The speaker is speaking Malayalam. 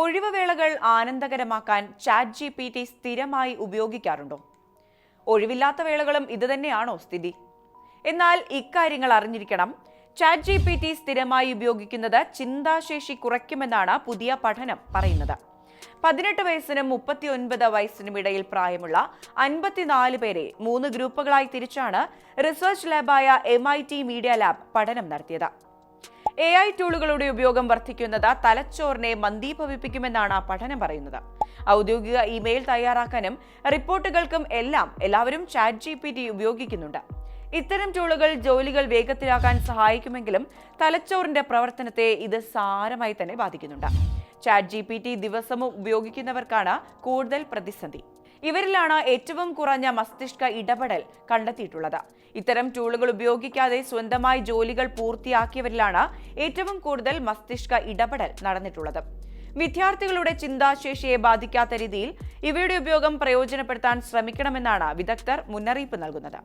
ഒഴിവുവേളകൾ ആനന്ദകരമാക്കാൻ ചാറ്റ് ജി പി ടി സ്ഥിരമായി ഉപയോഗിക്കാറുണ്ടോ? ഒഴിവില്ലാത്ത വേളകളും ഇതുതന്നെയാണോ സ്ഥിതി? എന്നാൽ ഇക്കാര്യങ്ങൾ അറിഞ്ഞിരിക്കണം. ചാറ്റ് ജി പി ടി സ്ഥിരമായി ഉപയോഗിക്കുന്നത് ചിന്താശേഷി കുറയ്ക്കുമെന്നാണ് പുതിയ പഠനം പറയുന്നത്. പതിനെട്ട് വയസ്സിനും മുപ്പത്തി ഒൻപത് വയസ്സിനും ഇടയിൽ പ്രായമുള്ള അൻപത്തിനാല് പേരെ മൂന്ന് ഗ്രൂപ്പുകളായി തിരിച്ചാണ് റിസർച്ച് ലാബായ എം മീഡിയ ലാബ് പഠനം നടത്തിയത്. എ ഐ ടൂളുകളുടെ ഉപയോഗം വർദ്ധിക്കുന്നത് തലച്ചോറിനെ മന്ദീഭവിപ്പിക്കുമെന്നാണ് പഠനം പറയുന്നത്. ഔദ്യോഗിക ഇമെയിൽ തയ്യാറാക്കാനും റിപ്പോർട്ടുകൾക്കും എല്ലാം എല്ലാവരും ചാറ്റ് ജി പി ടി ഉപയോഗിക്കുന്നുണ്ട്. ഇത്തരം ടൂളുകൾ ജോലികൾ വേഗത്തിലാക്കാൻ സഹായിക്കുമെങ്കിലും തലച്ചോറിന്റെ പ്രവർത്തനത്തെ ഇത് സാരമായി തന്നെ ബാധിക്കുന്നുണ്ട്. ചാറ്റ് ജി ദിവസവും ഉപയോഗിക്കുന്നവർക്കാണ് കൂടുതൽ പ്രതിസന്ധി. ഇവരിലാണ് ഏറ്റവും കുറഞ്ഞ മസ്തിഷ്ക ഇടപെടൽ കണ്ടെത്തിയിട്ടുള്ളത്. ഇത്തരം ടൂളുകൾ ഉപയോഗിക്കാതെ സ്വന്തമായി ജോലികൾ പൂർത്തിയാക്കിയവരിലാണ് ഏറ്റവും കൂടുതൽ മസ്തിഷ്ക ഇടപെടൽ നടന്നിട്ടുള്ളത്. വിദ്യാർത്ഥികളുടെ ചിന്താശേഷിയെ ബാധിക്കാത്ത രീതിയിൽ ഇവയുടെ ഉപയോഗം പ്രയോജനപ്പെടുത്താൻ ശ്രമിക്കണമെന്നാണ് വിദഗ്ധർ മുന്നറിയിപ്പ് നൽകുന്നത്.